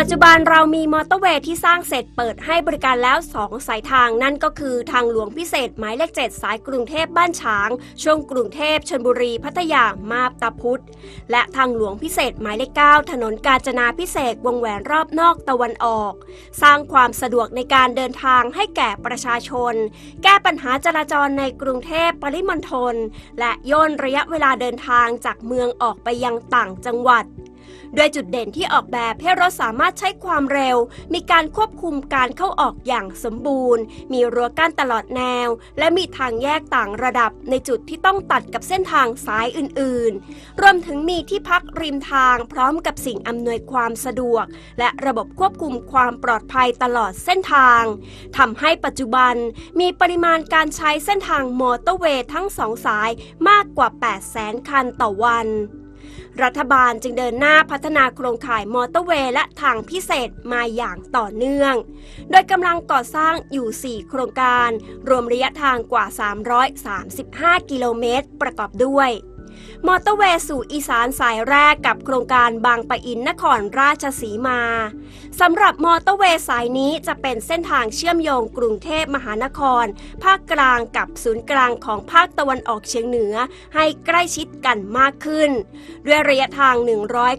ปัจจุบันเรามีมอเตอร์เวย์ที่สร้างเสร็จเปิดให้บริการแล้ว 2 สายทาง นั่นก็คือทางหลวงพิเศษหมายเลข7สายกรุงเทพบ้านฉาง ช่วงกรุงเทพชนบุรีพัทยามาบตาพุธและทางหลวงพิเศษหมายเลข9ถนนกาญจนาพิเศษวงแหวนรอบนอกตะวันออก สร้างความสะดวกในการเดินทางให้แก่ประชาชน แก้ปัญหาจราจรในกรุงเทพปริมณฑลและย่นระยะเวลาเดินทางจากเมืองออกไปยังต่างจังหวัด ด้วยจุดเด่นที่ออกแบบให้รถสามารถใช้ความเร็ว มีการควบคุมการเข้าออกอย่างสมบูรณ์ มีรั้วกั้นตลอดแนว และมีทางแยกต่างระดับในจุดที่ต้องตัดกับเส้นทางสายอื่นๆ รวมถึงมีที่พักริมทางพร้อมกับสิ่งอำนวยความสะดวก และระบบควบคุมความปลอดภัยตลอดเส้นทางทำให้ปัจจุบันมีปริมาณการใช้เส้นทางมอเตอร์เวย์ทั้งสองสายมากกว่า 8 0 0 0 0 0 คันต่อวัน รัฐบาลจึงเดินหน้าพัฒนาโครงข่ายมอเตอร์เวย์และทางพิเศษมาอย่างต่อเนื่อง โดยกำลังก่อสร้างอยู่ 4 โครงการ รวมระยะทางกว่า 335 กิโลเมตร ประกอบด้วย มอเตอร์เวย์สู่อีสานสายแรกกับโครงการบางปะอินนครราชสีมาสำหรับมอเตอร์เวย์สายนี้จะเป็นเส้นทางเชื่อมโยงกรุงเทพมหานคร ภาคกลางกับศูนย์กลางของภาคตะวันออกเฉียงเหนือ ให้ใกล้ชิดกันมากขึ้น ด้วยระยะทาง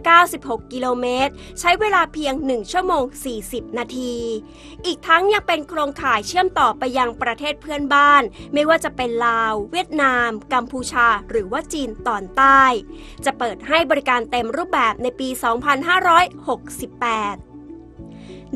196 กิโลเมตร ใช้เวลาเพียง 1 ชั่วโมง 40 นาที อีกทั้งยังเป็นโครงข่ายเชื่อมต่อไปยังประเทศเพื่อนบ้าน ไม่ว่าจะเป็นลาว เวียดนาม กัมพูชา หรือว่าจีนตอนใต้ จะเปิดให้บริการเต็มรูปแบบในปี 2568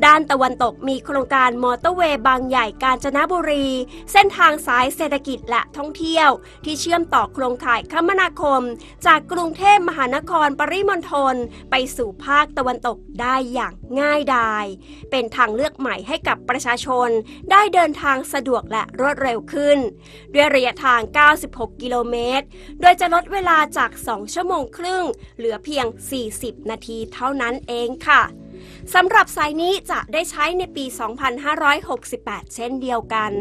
ด้านตะวันตกมีโครงการมอเตอร์เวย์บางใหญ่กาญจนบุรี เส้นทางสายเศรษฐกิจและท่องเที่ยว ที่เชื่อมต่อโครงข่ายคมนาคม จากกรุงเทพมหานครปริมณฑลไปสู่ภาคตะวันตกได้อย่างง่ายดาย เป็นทางเลือกใหม่ให้กับประชาชน ได้เดินทางสะดวกและรวดเร็วขึ้น ด้วยระยะทาง 96 กิโลเมตร โดยจะลดเวลาจาก 2 ชั่วโมงครึ่ง เหลือเพียง 40 นาทีเท่านั้นเองค่ะ สำหรับสายนี้จะได้ใช้ในปี 2568 เช่นเดียวกัน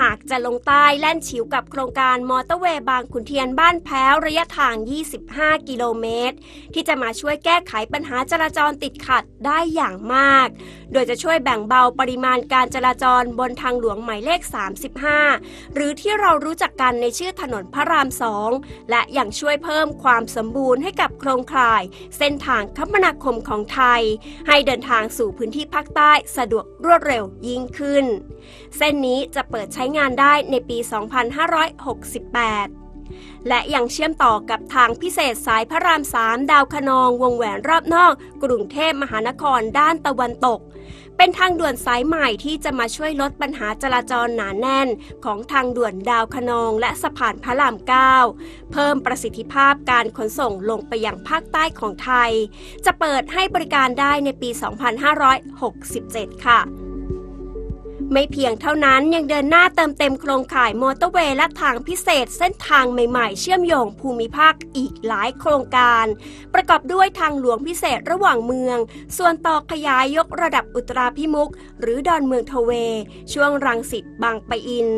หากจะลงใต้แล่นฉิวกับโครงการมอเตอร์เวย์บางขุนเทียนบ้านแพ้วระยะทาง 25 กิโลเมตร ที่จะมาช่วยแก้ไขปัญหาจราจรติดขัดได้อย่างมาก โดยจะช่วยแบ่งเบาปริมาณการจราจรบนทางหลวงหมายเลข 35 หรือที่เรารู้จักกันในชื่อถนนพระรามสองและยังช่วยเพิ่มความสมบูรณ์ให้กับโครงข่าย เส้นทางคมนาคมของไทย ให้เดินทางสู่พื้นที่ภาคใต้สะดวกรวดเร็วยิ่งขึ้น เส้นนี้จะเปิดช้งานได้ในปี 2568 และยังเชื่อมต่อกับทางพิเศษสายพระรามสามดาวคะนองวงแหวนรอบนอก กรุงเทพมหานครด้านตะวันตก เป็นทางด่วนสายใหม่ที่จะมาช่วยลดปัญหาจราจรหนาแน่น ของทางด่วนดาวคะนองและสะพานพระราม 9 เพิ่มประสิทธิภาพการขนส่งลงไปยังภาคใต้ของไทย จะเปิดให้บริการได้ในปี 2567 ค่ะ ไม่เพียงเท่านั้นยังเดินหน้าเติมเต็มโครงข่ายมอเตอร์เวย์และทางพิเศษเส้นทางใหม่ๆ เชื่อมโยงภูมิภาคอีกหลายโครงการ ประกอบด้วยทางหลวงพิเศษระหว่างเมือง ส่วนต่อขยายยกระดับอุตราพิมุก หรือดอนเมืองทเว ช่วงรังสิตบางปะอิน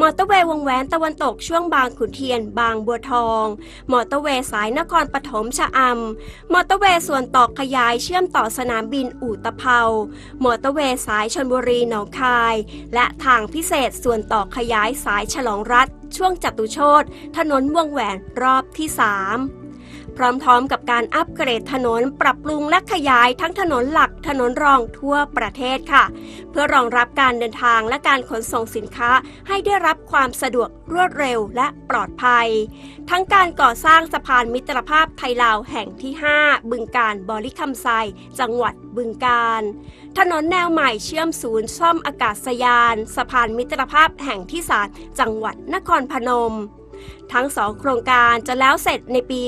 มอเตอร์เวย์วงแหวนตะวันตกช่วงบางขุนเทียน บางบัวทอง มอเตอร์เวย์สายนครปฐมชะอำมอเตอร์เวย์ส่วนต่อขยายเชื่อมต่อสนามบินอู่ตะเภามอเตอร์เวย์สายชนบุรีหนองคายและทางพิเศษส่วนต่อขยายสายฉลองรัฐ ช่วงจตุโชตถนนวงแหวนรอบที่ 3 พร้อมๆ กับการอัปเกรดถนนปรับปรุงและขยายทั้งถนนหลักถนนรองทั่วประเทศค่ะ เพื่อรองรับการเดินทางและการขนส่งสินค้าให้ได้รับความสะดวกรวดเร็วและปลอดภัย ทั้งการก่อสร้างสะพานมิตรภาพไทยลาวแห่งที่ 5 บึงการบริคำไซ จังหวัดบึงการ ถนนแนวใหม่เชื่อมศูนย์ซ่อมอากาศยาน สะพานมิตรภาพแห่งที่สามจังหวัดนครพนม ทั้งสองโครงการจะแล้วเสร็จในปี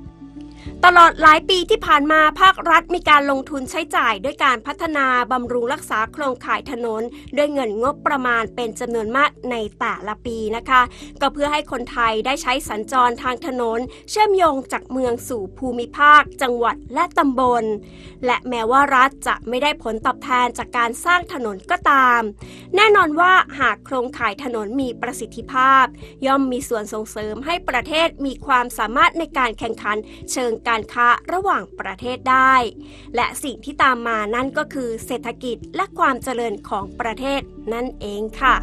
2567 ตลอดหลายปีที่ผ่านมาภาครัฐมีการลงทุนใช้จ่ายด้วยการพัฒนาบำรุงรักษาโครงข่ายถนน ด้วยเงินงบประมาณเป็นจำนวนมากในแต่ละปีนะคะ ก็เพื่อให้คนไทยได้ใช้สัญจรทางถนน เชื่อมโยงจากเมืองสู่ภูมิภาค จังหวัดและตำบล และแม้ว่ารัฐจะไม่ได้ผลตอบแทนจากการสร้างถนนก็ตาม แน่นอนว่าหากโครงข่ายถนนมีประสิทธิภาพ ย่อมมีส่วนส่งเสริมให้ประเทศมีความสามารถในการแข่งขันเชิงการการค้าระหว่างประเทศได้ และสิ่งที่ตามมานั่นก็คือเศรษฐกิจและความเจริญของประเทศนั่นเองค่ะ